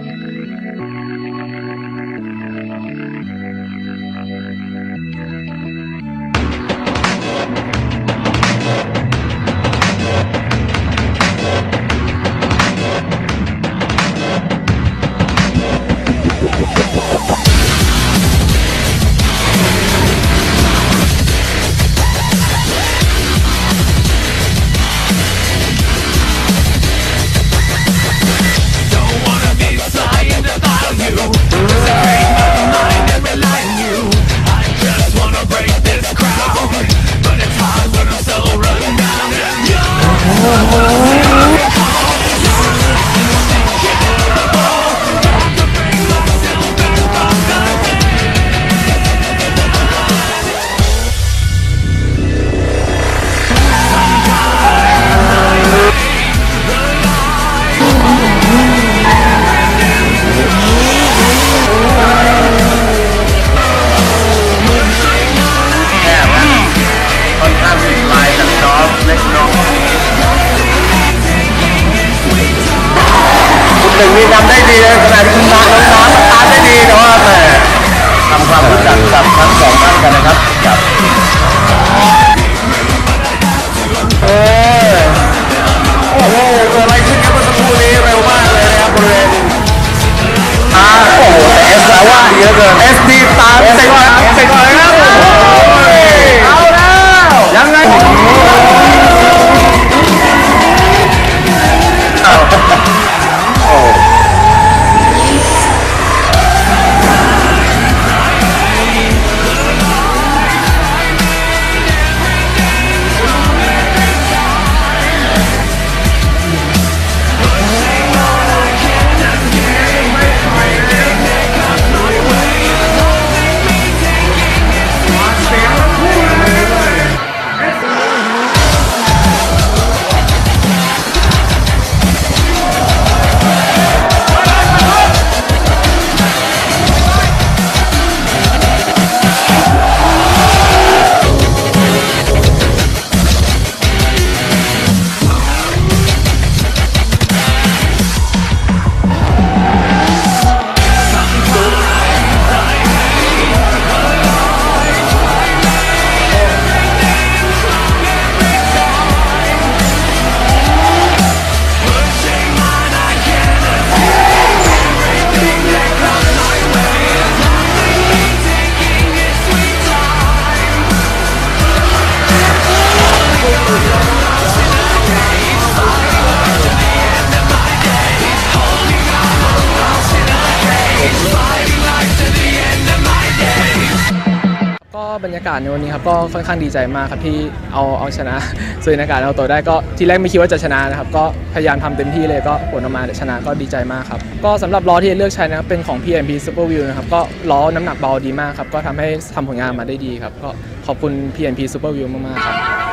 Thank you. คุณหนึ่งนี่ทำได้ดีเลยขณะที่คุณน้องน้องๆตามได้ดีแต่ว่าแหมทำความรู้จักกับทั้งสองท่านกันนะครับกับเออโอ้โหเกิดอะไรขึ้นครับเมื่อสักครู่นี้เร็วมากเลยนะครับบริเวณอ่าโอ้โหแต่เอสลาว่าเยอะเกินเอสดีตามเซ็งก่อนเซ็ บรรยากาศในวันนี้ครับก็ค่อนข้างดีใจมากครับที่เอาเอาชนะสุรินทร์อากาศเอาตัวได้ก็ทีแรกไม่คิดว่าจะชนะนะครับก็พยายามทำเต็มที่เลยก็ผลออกมาชนะก็ดีใจมากครับก็สำหรับล้อที่เลือกใช้นะครับเป็นของ PMP Super View นะครับก็ล้อน้ำหนักเบาดีมากครับก็ทำให้ทำผลงานมาได้ดีครับก็ขอบคุณ PMP Super View มากๆครับ